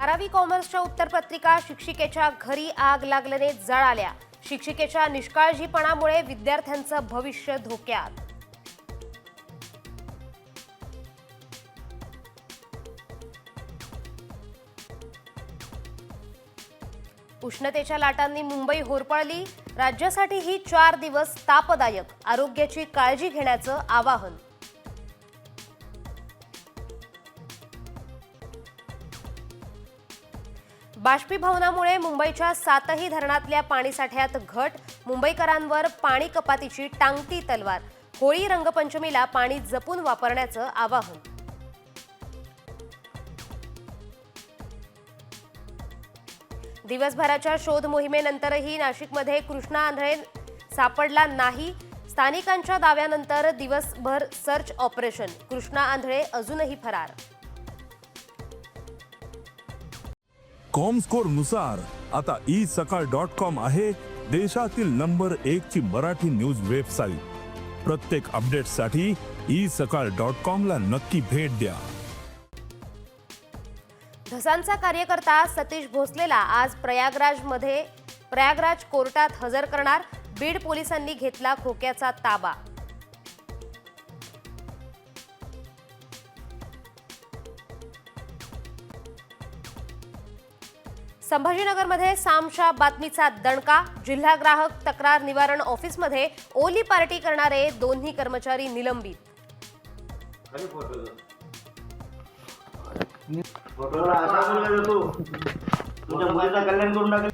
बारावी कॉमर्सच्या उत्तरपत्रिका शिक्षिकेच्या घरी आग लागल्याने जळाल्या. शिक्षिकेच्या निष्काळजीपणामुळे विद्यार्थ्यांचं भविष्य धोक्यात. उष्णतेच्या लाटांनी मुंबई होरपळली. राज्यासाठी ही चार दिवस तापदायक. आरोग्याची काळजी घेण्याचं आवाहन. बाष्पीभवनामुळे मुंबईच्या सातही धरणातल्या पाणीसाठ्यात घट मुंबईकरांवर पाणी कपातीची टांगती तलवार. होळी रंगपंचमीला पाणी जपून वापरण्याचं आवाहन. दिवसभराच्या शोध मोहिमेनंतरही नाशिकमध्ये कृष्णा आंधळे सापडला नाही. स्थानिकांच्या दाव्यानंतर दिवसभर सर्च ऑपरेशन. कृष्णा आंधळे अजूनही फरार. कॉमस्कोरनुसार आता ई सकाळ डॉट कॉम आहे देशातील नंबर एक ची मराठी न्यूज वेबसाईट प्रत्येक अपडेटसाठी ई सकाळ डॉट कॉम ला नक्की भेट द्या. धसांचा कार्यकर्ता सतीश भोसलेला आज प्रयागराजमध्ये प्रयागराज कोर्टात हजर करणार बीड पोलिसांनी घेतला खोक्याचा ताबा. संभाजीनगरमध्ये सामशा बातमीचा दणका जिल्हा ग्राहक तक्रार निवारण ऑफिसमध्ये ओली पार्टी करणारे दोन्ही कर्मचारी निलंबित. फोटो असा कल्याण करून टाकेल.